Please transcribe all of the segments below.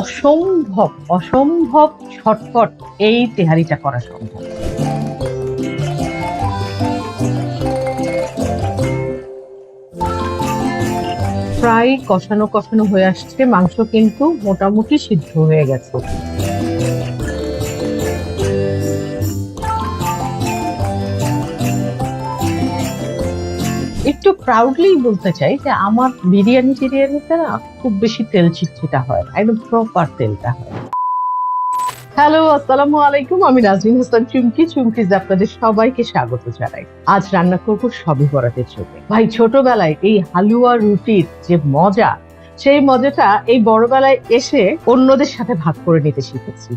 অসম্ভব অসম্ভব ছটফট এই তেহারিটা করা সম্ভব। প্রায় কষানো কষানো হয়ে আসছে, মাংস কিন্তু মোটামুটি সিদ্ধ হয়ে গেছে। একটু প্রাউডলি বলতে চাই যে আমার বিরিয়ানি টিরিয়ানিতে না খুব বেশি তেল চিটচিটা হয় একদম প্রপার তেলটা হয়। হ্যালো আসসালামু আলাইকুম, আমি নাজরিন হাসান চুমকি চুমকিজ আপনাদের সবাইকে স্বাগত জানাই। আজ রান্না করব সবই বরাতের চোখে ভাই, ছোটবেলায় এই হালুয়া রুটির যে মজা, সেই মজাটা এই বড়বেলায় এসে অন্যদের সাথে ভাগ করে নিতে শিখেছি।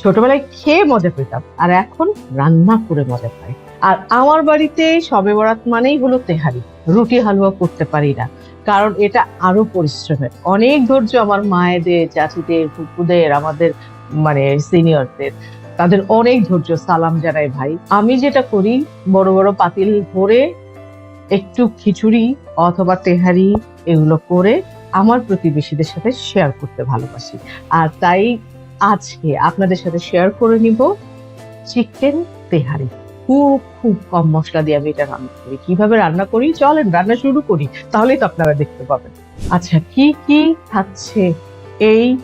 ছোটবেলায় খেয়ে মজা পেতাম, আর এখন রান্না করে মজা পাই। আর আমার বাড়িতে সবে বরাত মানেই হলো তেহারি। রুটি হালুয়া করতে পারি না। কারণ এটা আরও পরিশ্রমের অনেক ধৈর্য আমার মায়েদের, চাচিদের ফুপুদের আমাদের মানে সিনিয়রদের তাদের অনেক ধৈর্য, সালাম জানাই ভাই। আমি যেটা করি, বড় বড় পাতিল ভরে একটু খিচুড়ি অথবা তেহারি এগুলো করে আমার প্রতিবেশীদের সাথে শেয়ার করতে ভালোবাসি। আর তাই আজকে আপনাদের সাথে শেয়ার করে নিব চিকেন তেহারি। খুব খুব কম মশলা দিয়ে আমি এটা রান্না করি। কীভাবে রান্না করি? চলেন রান্না শুরু করি। তাহলেই তো আপনারা দেখতে পাবেন। আচ্ছা কি কি থাকছে এই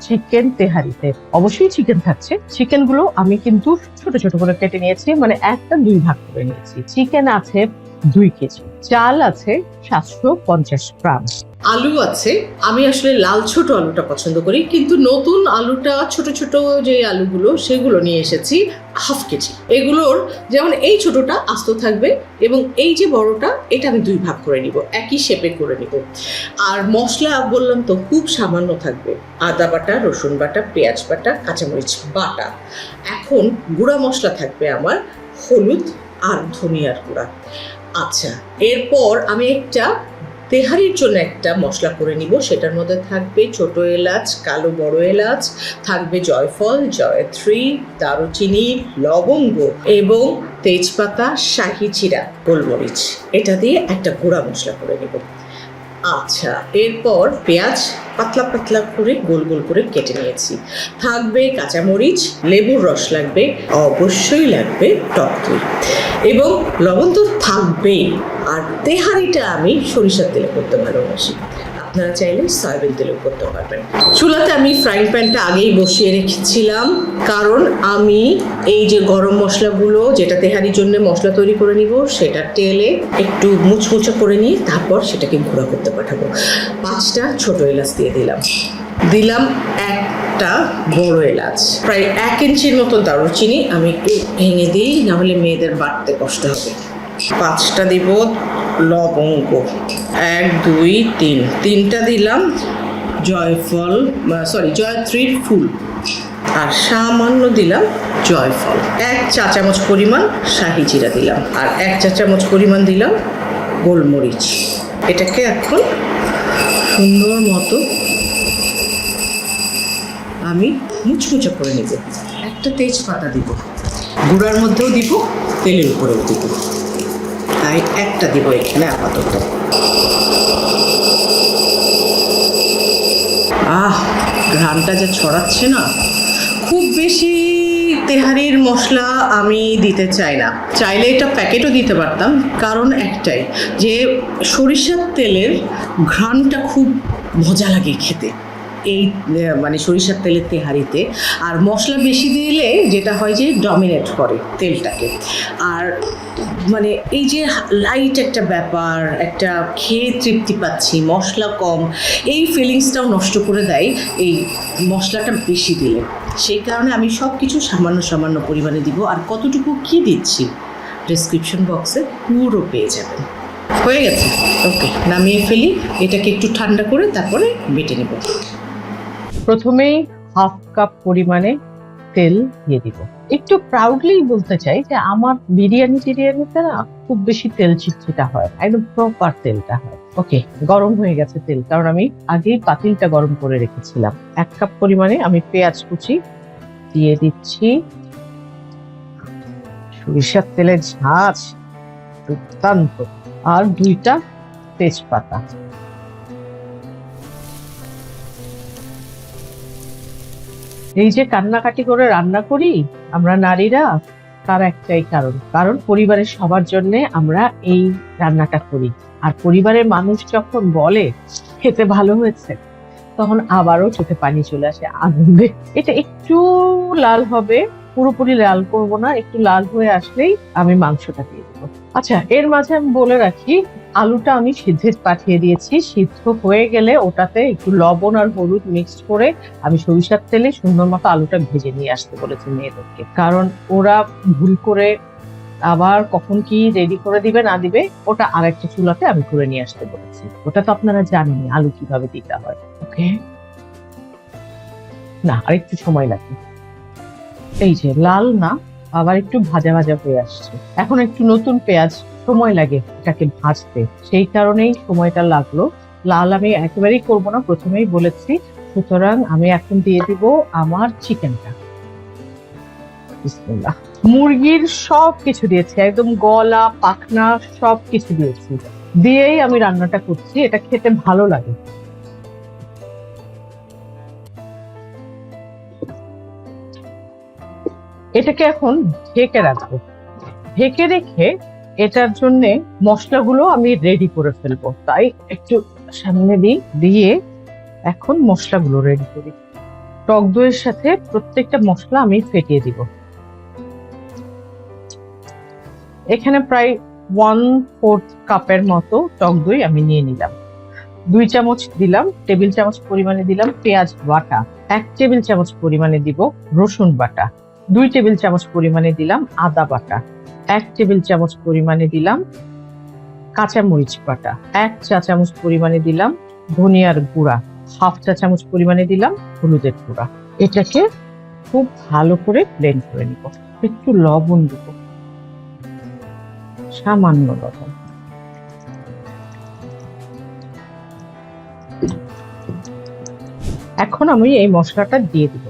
চিকেন তেহারিতে? অবশ্যই চিকেন থাকছে। চিকেনগুলো আমি কিন্তু ছোট ছোট করে কেটে নিয়েছি। মানে একটা, দুই ভাগ করে নিয়েছি। চিকেন আছে দুই কেজি। চাল আছে সাতশো পঞ্চাশ গ্রাম। আলু আছে। আমি আসলে লাল ছোট আলুটা পছন্দ করি, কিন্তু নতুন আলুটা, ছোট ছোট যে আলুগুলো, সেগুলো নিয়ে এসেছি হাফ কেজি। এগুলোর যেমন এই ছোটটা আস্ত থাকবে এবং এই যে বড়টা, এটা আমি দুই ভাগ করে নিব, একই শেপে করে নিব। আর মশলা বললাম তো, খুব সামান্য থাকবে। আদা বাটা, রসুন বাটা, পেঁয়াজ বাটা, কাঁচামরিচ বাটা। এখন গুঁড়া মশলা থাকবে আমার হলুদ আর ধনিয়ার গুঁড়া। আচ্ছা এরপর আমি একটা তেহারির জন্য একটা মশলা করে নিব। সেটার মধ্যে থাকবে ছোট এলাচ, কালো বড় এলাচ, থাকবে জয়ফল, জয়ত্রী, দারুচিনি, লবঙ্গ এবং তেজপাতা, শাহি চিরা, গোলমরিচ। এটা দিয়ে একটা গুঁড়া মশলা করে নেব। আচ্ছা এরপর পেঁয়াজ পাতলা পাতলা করে গোল গোল করে কেটে নিয়েছি। থাকবে কাঁচামরিচ, লেবুর রস লাগবে, অবশ্যই লাগবে টক দই। এবং লবণ তো থাকবেই, আর তেহারিটা আমি সরিষার তেলে করতে ভালোবাসি। আপনারা চাইলে সয়াবিন তেলেও করতে পারবেন। চুলাতে আমি ফ্রাইং প্যানটা আগেই বসিয়ে রেখেছিলাম। কারণ আমি এই যে গরম মশলাগুলো, যেটা তেহারির জন্য মশলা তৈরি করে নিব, সেটা তেলে একটু মুচমুচে করে নিয়ে তারপর সেটাকে গুঁড়া করতে পাঠাবো। পাঁচটা ছোট এলাচ দিয়ে দিলাম। দিলাম একটা বড় এলাচ। প্রায় এক ইঞ্চির মতো দারুচিনি আমি একটু ভেঙে দিই, নাহলে মেয়েদের বাড়তে কষ্ট হবে। পাঁচটা দিব লবঙ্গ। এক, দুই, তিন। তিনটা দিলাম। জয়ফল সরি জয়ত্রীর ফুল। আর সামান্য দিলাম জয়ফল। এক চা চামচ পরিমাণ শাহি জিরা দিলাম। আর এক চা চামচ পরিমাণ দিলাম গোলমরিচ। এটাকে এখন সুন্দর মতো আমি মুচমুচে করে নেব। একটা তেজপাতা দিব। গুঁড়ার মধ্যেও দিব, তেলের উপরেও দিব। তাই একটা দিব এখানে আপাতত। আহ ঘ্রানটা যা ছড়াচ্ছে না। খুব বেশি তেহারির মশলা আমি দিতে চাই না। চাইলে এটা প্যাকেটও দিতে পারতাম। কারণ একটাই, যে সরিষার তেলের ঘ্রাণটা খুব মজা লাগে খেতে। এই মানে সরিষার তেলের তেহারিতে। আর মশলা বেশি দিলে যেটা হয় যে ডমিনেট করে তেলটাকে। আর মানে এই যে লাইট একটা ব্যাপার, একটা খেয়ে তৃপ্তি পাচ্ছি, মশলা কম, এই ফিলিংসটাও নষ্ট করে দেয় এই মশলাটা বেশি দিলে। সেই কারণে আমি সব কিছু সামান্য সামান্য পরিমাণে দিব। আর কতটুকু কী দিচ্ছি? ডেসক্রিপশন বক্সে পুরো পেয়ে যাবেন। হয়ে গেছে? ওকে নামিয়ে ফেলি। এটাকে একটু ঠান্ডা করে তারপরে বেটে নেব। প্রথমেই হাফ কাপ পরিমাণে তেল দিয়ে দিব। একটু প্রাউডলি বলতে চাই যে আমার বিরিয়ানি টিরিয়ানিতে না খুব বেশি তেল চিটচিটা হয়, একদম প্রপার তেলটা হয়। ওকে গরম হয়ে গেছে তেল, কারণ আমি আগেই পাতিলটা গরম করে রেখেছিলাম। এক কাপ পরিমাণে আমি পেঁয়াজ কুচি দিয়ে দিচ্ছি। সরিষার তেলের ঝাঁজ দুর্দান্ত। আর দুইটা তেজপাতা। এই যে কান্নাকাটি করে রান্না করি, আমরা নারীরা তার একটাই কারণ। কারণ পরিবারের সবার জন্য আমরা এই রান্নাটা করি। আর পরিবারের মানুষ যখন বলে, খেতে ভালো হয়েছে, তখন আবারও চোখে পানি চলে আসে আনন্দে। এটা একটু লাল হবে, পুরোপুরি লাল করব না, একটু লাল হয়ে আসলেই আমি মাংসটা দিয়ে দেবো। আচ্ছা এর মাঝে আমি বলে রাখি আলুটা আমি সিদ্ধে পাঠিয়ে দিয়েছি। সিদ্ধ হয়ে গেলে ওটাতে একটু লবণ আর হলুদ মিক্সড করে আমি সরিষার তেলে সুন্দর মতো আলুটা ভেজে নিয়ে আসতে বলেছি মেয়েদেরকে। কারণ ওরা ভুল করে আবার কখন কি রেডি করে দিবে, না দিবে, ওটা আর একটা চুলাতে আমি করে নিয়ে আসতে বলেছি। ওটা তো আপনারা জানেন আলু কীভাবে দিতে হয়। ওকে? না আরেকটু সময় লাগবে। এই যে, লাল না, আবার একটু ভাজা ভাজা হয়ে আসছে। এখন একটু নতুন পেঁয়াজ সময় লাগে এটাকে ভাজতে। সেই কারণেই সময়টা লাগল। লাল আমি একেবারেই করব না, প্রথমেই বলেছি। সুতরাং আমি এখন দিয়ে দিব আমার চিকেনটা। মুরগির সব কিছু দিয়েছি, একদম গলা, পাখনা সব কিছু দিয়েছি। দিয়েই আমি রান্নাটা করছি, এটা খেতে ভালো লাগে। এটাকে এখন ঢেকে রাখব। ঢেকে রেখে এটার জন্য মশলাগুলো আমি রেডি করে ফেলব। তাই একটু সামনে দিই, দিয়ে এখন মশলাগুলো রেডি করি। টক দইয়ের সাথে প্রত্যেকটা মশলা আমি ফেটিয়ে দিব। এখানে প্রায় ওয়ান ফোর্থ কাপের মতো টক দই আমি নিয়ে নিলাম। দুই চামচ দিলাম, টেবিল চামচ পরিমাণে দিলাম পেঁয়াজ বাটা। এক টেবিল চামচ পরিমাণে দিব রসুন বাটা। দুই টেবিল চামচ পরিমাণে দিলাম আদা বাটা, এক টেবিল চামচ পরিমাণে দিলাম কাঁচা মরিচ বাটা, এক চা চামচ পরিমাণে দিলাম ধনিয়ার গুঁড়া, হাফ চা চামচ পরিমাণে দিলাম হলুদের গুঁড়া। এটাকে খুব ভালো করে ব্লেন্ড করে নিব। একটু লবণ দিব। সামান্য লবণ। এখন আমি এই মশলাটা দিয়ে দিব।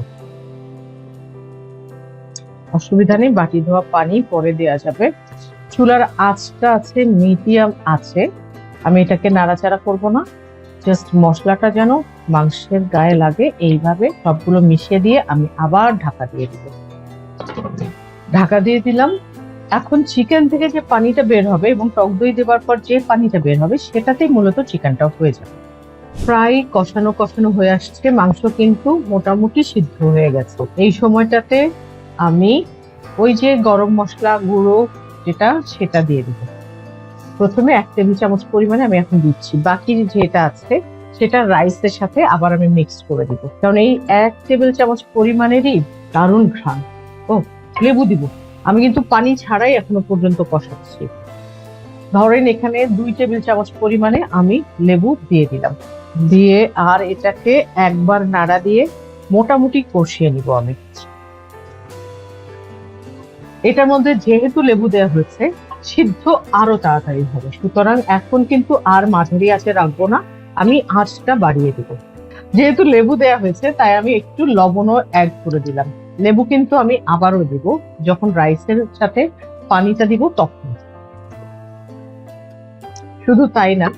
অসুবিধা নেই, বাটি ধোয়া পানি পরে দেওয়া যাবে। চুলার আঁচটা আছে, মিডিয়াম আছে। আমি এটাকে নাড়াচাড়া করব না। জাস্ট মশলাটা যেন মাংসের গায়ে লাগে, এইভাবে সবগুলো মিশিয়ে দিয়ে আমি আবার ঢাকা দিয়ে দিব। ঢাকা দিয়ে দিলাম। এখন চিকেন থেকে যে পানিটা বের হবে এবং টক দই দেওয়ার পর যে পানিটা বের হবে, সেটাতেই মূলত চিকেনটাও হয়ে যাবে। প্রায় কষানো কষানো হয়ে আসছে, মাংস কিন্তু মোটামুটি সিদ্ধ হয়ে গেছে। এই সময়টাতে আমি ওই যে গরম মশলা গুঁড়ো যেটা, সেটা দিয়ে দিব। প্রথমে এক টেবিল চামচ পরিমাণে আমি এখন দিচ্ছি। বাকি যেটা আছে, সেটা রাইসের সাথে আবার আমি মিক্স করে দিব। কারণ এই এক টেবিল চামচ পরিমাণেরই দারুণ ঘ্রাণ। ও, লেবু দিব। আমি কিন্তু পানি ছাড়াই এখনও পর্যন্ত কষাচ্ছি। ধরেন এখানে দুই টেবিল চামচ পরিমাণে আমি লেবু দিয়ে দিলাম। দিয়ে আর এটাকে একবার নাড়া দিয়ে মোটামুটি কষিয়ে নিব আমি। এটার মধ্যে যেহেতু লেবু দেওয়া হয়েছে সিদ্ধ আরও তাড়াতাড়ি হবে। সুতরাং এখন কিন্তু আর মাঝারি আঁচে রাখব না, আমি আঁচটা বাড়িয়ে দেবো। যেহেতু লেবু দেওয়া হয়েছে, তাই আমি একটু লবণও অ্যাড করে দিলাম। লেবু কিন্তু আমি আবারও দেব, যখন রাইসের সাথে পানিটা দিব তখন। শুধু তাই না,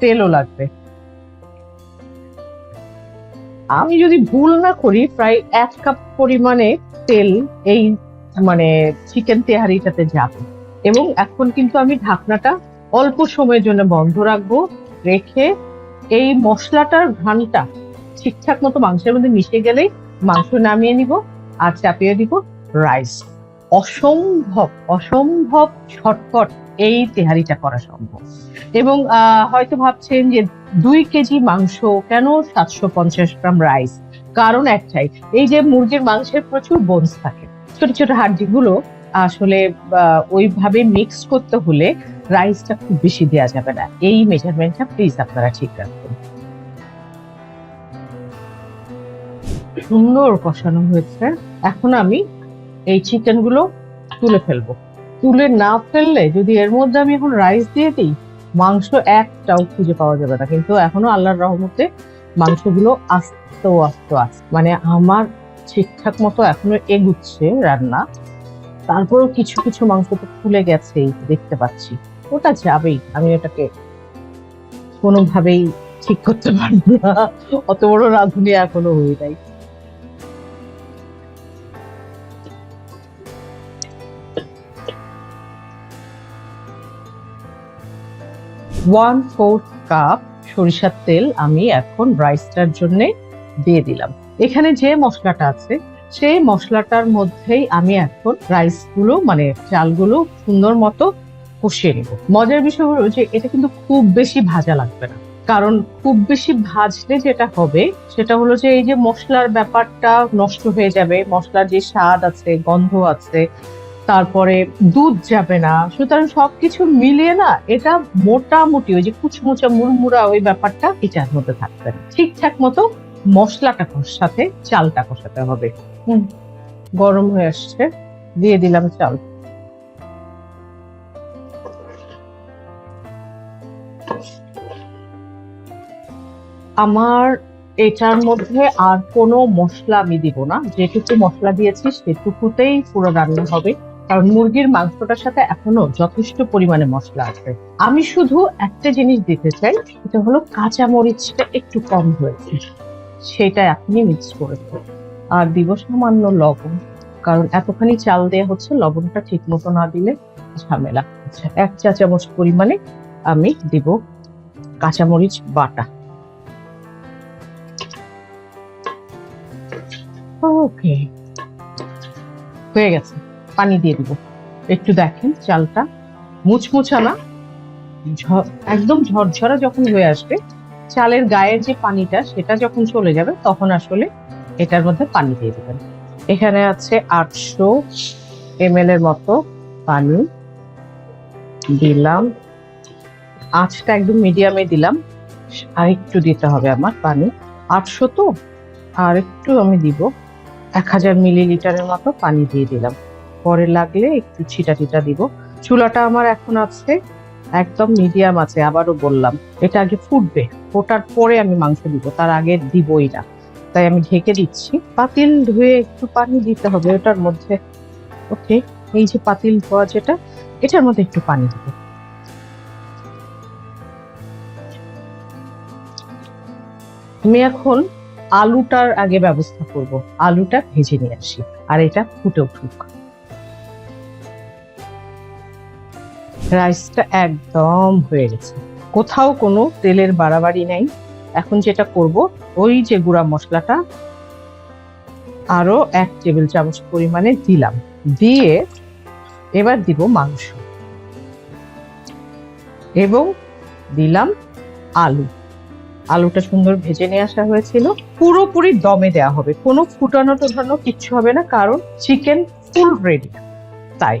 তেলও লাগবে। আমি যদি ভুল না করি, প্রায় এক কাপ পরিমাণে তেল এই মানে চিকেন তেহারিটাতে যাবে। এবং এখন কিন্তু আমি ঢাকনাটা অল্প সময়ের জন্য বন্ধ রাখব, রেখে এই মশলাটার ঘ্রাণটা ঠিকঠাক মতো মাংসের মধ্যে মিশে গেলেই মাংস নামিয়ে নিব আর চাপিয়ে দিব রাইস অসম্ভব অসম্ভব ছটপট এই তেহারিটা করা সম্ভব। এবং হয়তো ভাবছেন যে দুই কেজি মাংস কেন সাতশো পঞ্চাশ গ্রাম রাইস কারণ একটাই, এই যে মুরগির মাংসের প্রচুর বোনস থাকে। ছোট ছোট হাড্ডিগুলো আসলে ওইভাবে মিক্স করতে হলে রাইসটা খুব বেশি দেওয়া যাবে না। এই মেজারমেন্টটা প্লিজ আপনারা ঠিক রাখবেন সুন্দর কষানো হয়েছে। এখন আমি এই চিকেনগুলো তুলে ফেলব। তুলে না ফেললে যদি এর মধ্যে আমি এখন রাইস দিয়ে দিই, মাংস একটাও খুঁজে পাওয়া যাবে না। কিন্তু এখনও আল্লাহর রহমতে মাংসগুলো আস্তে আস্তে আস্তে। মানে আমার ঠিকঠাক মতো এখনও এগুচ্ছে রান্না। তারপরেও কিছু কিছু মাংস তো ফুলে গেছে দেখতে পাচ্ছি। ওটা যাবেই, আমি ওটাকে কোনোভাবেই ঠিক করতে পারব না। অত বড় রাঁধুনি এখনও হয়ে যায় ওয়ান ফোর্থ কাপ সরিষার তেল আমি এখন রাইসটার জন্যে দিয়ে দিলাম। এখানে যে মশলাটা আছে, সেই মশলাটার মধ্যেই আমি এখন রাইসগুলো মানে চালগুলো সুন্দর মতো কষিয়ে নেব। মজার বিষয় হলো যে এটা কিন্তু খুব বেশি ভাজা লাগবে না। কারণ খুব বেশি ভাজলে যেটা হবে, সেটা হলো যে এই যে মশলার ব্যাপারটা নষ্ট হয়ে যাবে, মশলার যে স্বাদ আছে, গন্ধ আছে, তারপরে দুধ যাবে না। সুতরাং সবকিছু মিলিয়ে না, এটা মোটামুটি ওই যে কুচমুচা, মুড়মুড়া ওই ব্যাপারটা এটার মধ্যে থাকবে ঠিকঠাক মতো মশলাটা কষাতে চালটা কষাতে হবে। গরম হয়ে আসছে, দিয়ে দিলাম চাল। আমার এটার মধ্যে আর কোনো মশলা আমি দিব না। যেটুকু মশলা দিয়েছি সেটুকুতেই পুরো রান্না হবে। কারণ মুরগির মাংসটার সাথে এখনও যথেষ্ট পরিমাণে মশলা আছে। আমি শুধু একটা জিনিস দিতে চাই এটা হলো কাঁচা মরিচটা একটু কম হয়েছে। সেটা এখনই মিক্স করে দেবো আর দিব সামান্য লবণ, কারণ এতখানি চাল দেওয়া হচ্ছে, লবণটা ঠিক মতো না দিলে ঝামেলা। এক চা চামচ পরিমাণে আমি দিব কাঁচামরিচ বাটা। ওকে। হয়ে গেছে। পানি দিয়ে দিব। একটু দেখেন চালটা মুচমুচা না ঝ- একদম ঝরঝরা যখন হয়ে আসবে চালের গায়ের যে পানিটা, সেটা যখন চলে যাবে, তখন আসলে এটার মধ্যে পানি দিয়ে দেবেন। এখানে আছে আটশো এম এর মতো পানি দিলাম। আঁচটা একদম মিডিয়ামে দিলাম। আর একটু দিতে হবে আমার পানি। আটশো তো? আর একটু আমি দিব। এক হাজার মিলিলিটারের মতো পানি দিয়ে দিলাম। পরে লাগলে একটু ছিটা ছিটা দিব। চুলাটা আমার এখন আছে একদম মিডিয়াম আছে, আবারও বললাম। এটা আগে ফুটবে, ফোটার পরে আমি মাংস দিব, তার আগে দিবই না। তাই আমি ঢেকে দিচ্ছি। পাতিল ধুয়ে একটু পানি দিতে হবে, ওটার মধ্যে। ওকে, এই যে পাতিল ধোয়া যেটা, এটার মধ্যে একটু পানি দিব। আমি এখন আলুটার আগে ব্যবস্থা করব। আলুটা ভেজে নিয়ে আসি, আর এটা ফুটে উঠুক। রাইসটা একদম হয়ে গেছে। কোথাও কোনো তেলের বাড়াবাড়ি নেই। এখন যেটা করব, ওই যে গুঁড়া মশলাটা আরও এক টেবিল চামচ পরিমাণে দিলাম। দিয়ে এবার দিব মাংস। এবং দিলাম আলু। আলুটা সুন্দর ভেজে নিয়ে আসা হয়েছিল। পুরোপুরি দমে দেওয়া হবে। কোনো ফুটানো টোটানো কিচ্ছু হবে না, কারণ চিকেন ফুল রেডি তাই।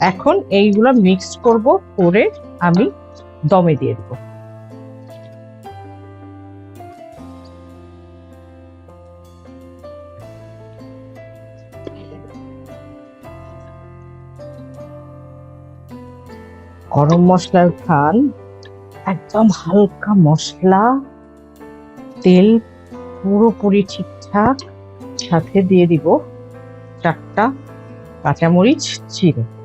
এখন এইগুলো মিক্স করব, করে আমি দমে দিয়ে দেবো। গরম মশলার খান, একদম হালকা মশলা, তেল পুরোপুরি ঠিকঠাক, সাথে দিয়ে দিব চারটা কাঁচামরিচ চিড়ে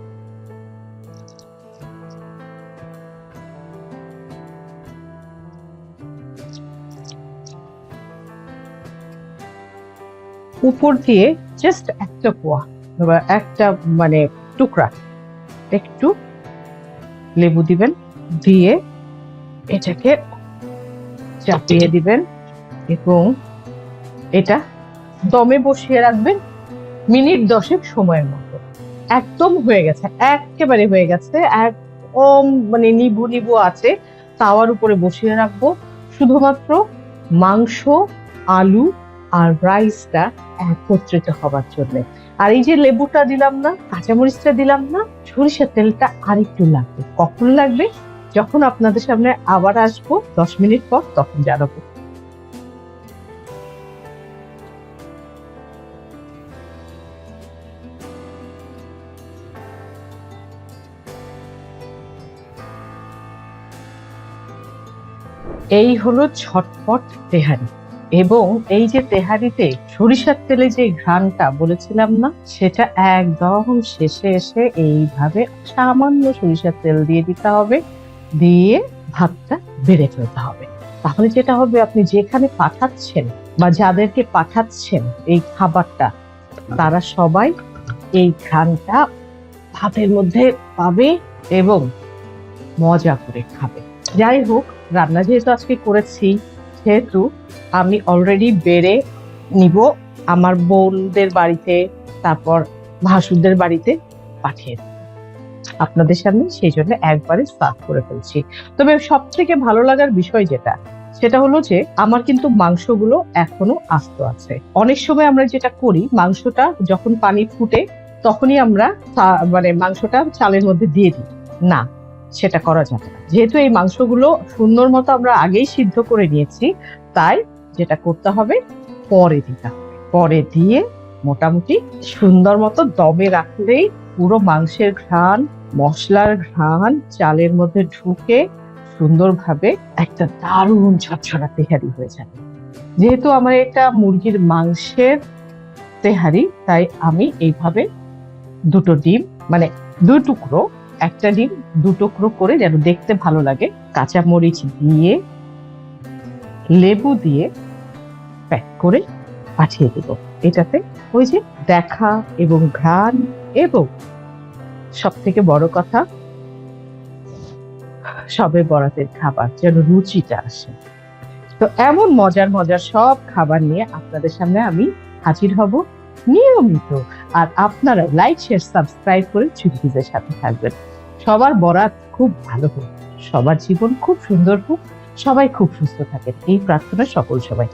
উপর দিয়ে জাস্ট একটা পোয়া বা একটা মানে টুকরা। একটু লেবু দিবেন, দিয়ে এটাকে চাপিয়ে দিবেন এবং এটা দমে বসিয়ে রাখবেন মিনিট দশেক সময়ের মতো। একদম হয়ে গেছে, একেবারে হয়ে গেছে, একদম মানে নিবু নিবু আছে। তাওয়ার উপরে বসিয়ে রাখব। শুধুমাত্র মাংস, আলু আর রাইসটা একত্রিত হবার জন্য। আর এই যে লেবুটা দিলাম না, কাঁচামরিচটা দিলাম না, সরিষার তেলটা আরেকটু লাগবে। কখন লাগবে? যখন আপনাদের সামনে আবার আসব, দশ মিনিট পর তখন জানাব। এই হলো ছটপট তেহারি। এবং এই যে তেহারিতে সরিষার তেলে যে ঘ্রাণটা বলেছিলাম না, সেটা একদম শেষে এসে এইভাবে সামান্য সরিষার তেল দিয়ে দিতে হবে, দিয়ে ভাতটা বেড়ে ফেলতে হবে। তাহলে যেটা হবে, আপনি যেখানে পাঠাচ্ছেন বা যাদেরকে পাঠাচ্ছেন এই খাবারটা, তারা সবাই এই ঘ্রাণটা ভাতের মধ্যে পাবে এবং মজা করে খাবে। যাই হোক, রান্না যেহেতু আজকে করেছি সেহেতু আমি অলরেডি বেড়ে নিব আমার বোনদের বাড়িতে, তারপর ভাসুরদের বাড়িতে পাঠিয়ে আপনাদের সামনে সেই জন্য একবারে সার্ভ করে ফেলছি। তবে সব থেকে ভালো লাগার বিষয় যেটা, সেটা হলো যে আমার কিন্তু মাংসগুলো এখনও আস্ত আছে। অনেক সময় আমরা যেটা করি, মাংসটা যখন পানি ফুটে, তখনই আমরা মানে মাংসটা চালের মধ্যে দিয়ে দিই। না সেটা করা যাবে না। যেহেতু এই মাংসগুলো সুন্দর মতো আমরা আগেই সিদ্ধ করে নিয়েছি, তাই যেটা করতে হবে, পরে দিতে পরে দিয়ে মোটামুটি সুন্দর মতো দমে রাখলেই পুরো মাংসের ঘ্রাণ, মশলার ঘ্রাণ, চালের মধ্যে ঢুকে সুন্দরভাবে একটা দারুণ ছটছড়া তেহারি হয়ে যাবে। যেহেতু আমার এটা মুরগির মাংসের তেহারি, তাই আমি এইভাবে দুটো ডিম মানে দুই টুকরো একটা ডিম, দু টুকরো করে যেন দেখতে ভালো লাগে। কাঁচা মরিচ দিয়ে লেবু দিয়ে প্যাক করে পাঠিয়ে দেব। এটাতে ওই যে দেখা এবং ঘ্রাণ এবং সব থেকে বড় কথা, সবে বরাতের খাবার, যেন রুচিটা আসে। তো এমন মজার মজার সব খাবার নিয়ে আপনাদের সামনে আমি হাজির হব নিয়মিত। আর আপনারা লাইক শেয়ার সাবস্ক্রাইব করে চুটকিজের সাথে থাকবেন। সবার বরাত খুব ভালো হোক, সবার জীবন খুব সুন্দর হোক, সবাই খুব সুস্থ থাকেন। এই প্রার্থনা সকল সবাই